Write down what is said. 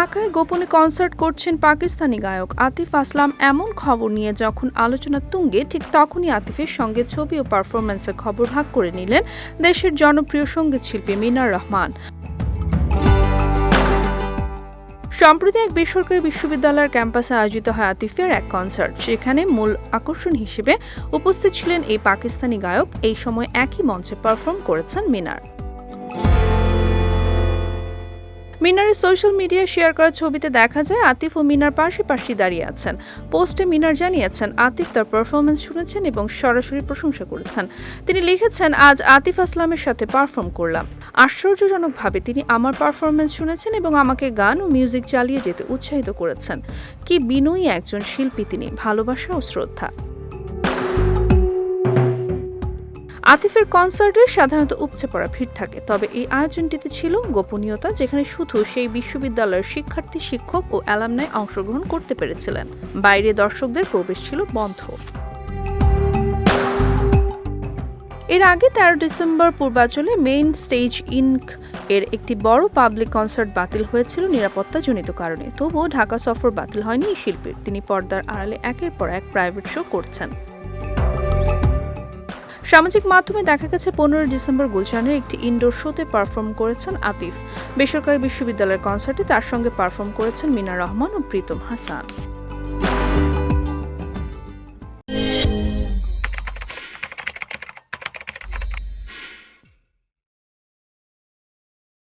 ঢাকায় গোপনে কনসার্ট করছেন পাকিস্তানি গায়ক আতিফ আসলাম। এমন খবর নিয়ে যখন আলোচনা তুঙ্গে, ঠিক তখনই আতিফের সঙ্গে ছবি ও পারফরমেন্সের খবর ভাগ করে নিলেন দেশের জনপ্রিয় সংগীত শিল্পী মিনার রহমান। সম্প্রতি এক বেসরকারি বিশ্ববিদ্যালয়ের ক্যাম্পাসে আয়োজিত হয় আতিফের এক কনসার্ট, সেখানে মূল আকর্ষণ হিসেবে উপস্থিত ছিলেন এই পাকিস্তানি গায়ক। এই সময় একই মঞ্চে পারফর্ম করেছেন মিনার। মিনারের সোশ্যাল মিডিয়ায় শেয়ার করা ছবিতে দেখা যায় আতিফ ও মিনার পাশাপাশি দাঁড়িয়ে আছেন। পোস্টে মিনার জানিয়েছেন, আতিফ তার পারফরমেন্স শুনেছেন এবং সরাসরি প্রশংসা করেছেন। তিনি লিখেছেন, আজ আতিফ আসলামের সাথে পারফর্ম করলাম। আশ্চর্যজনকভাবে তিনি আমার পারফরমেন্স শুনেছেন এবং আমাকে গান ও মিউজিক চালিয়ে যেতে উৎসাহিত করেছেন। কি বিনয়ী একজন শিল্পী তিনি, ভালোবাসা ও শ্রদ্ধা। আতিফের কনসার্টে সাধারণত উপচে পড়া ভিড় থাকে, তবে এই আয়োজনটিতে ছিল গোপনীয়তা, যেখানে শুধু সেই বিশ্ববিদ্যালয়ের শিক্ষার্থী, শিক্ষক ও অ্যালামনায় অংশগ্রহণ করতে পেরেছিলেন। বাইরে দর্শকদের প্রবেশ ছিল বন্ধ। এর আগে তেরো ডিসেম্বর পূর্বাঞ্চলে মেইন স্টেজ ইনক এর একটি বড় পাবলিক কনসার্ট বাতিল হয়েছিল নিরাপত্তাজনিত কারণে। তবুও ঢাকা সফর বাতিল হয়নি এই শিল্পীর। তিনি পর্দার আড়ালে একের পর এক প্রাইভেট শো করছেন। সামাজিক মাধ্যমে দেখা গেছে, পনেরোই ডিসেম্বর গুলশানের একটি ইনডোর শোতে পারফর্ম করেছেন আতিফ। বেসরকারি বিশ্ববিদ্যালয়ের কনসার্টে তার সঙ্গে পারফর্ম করেছেন মিনা রহমান ও প্রীতম হাসান।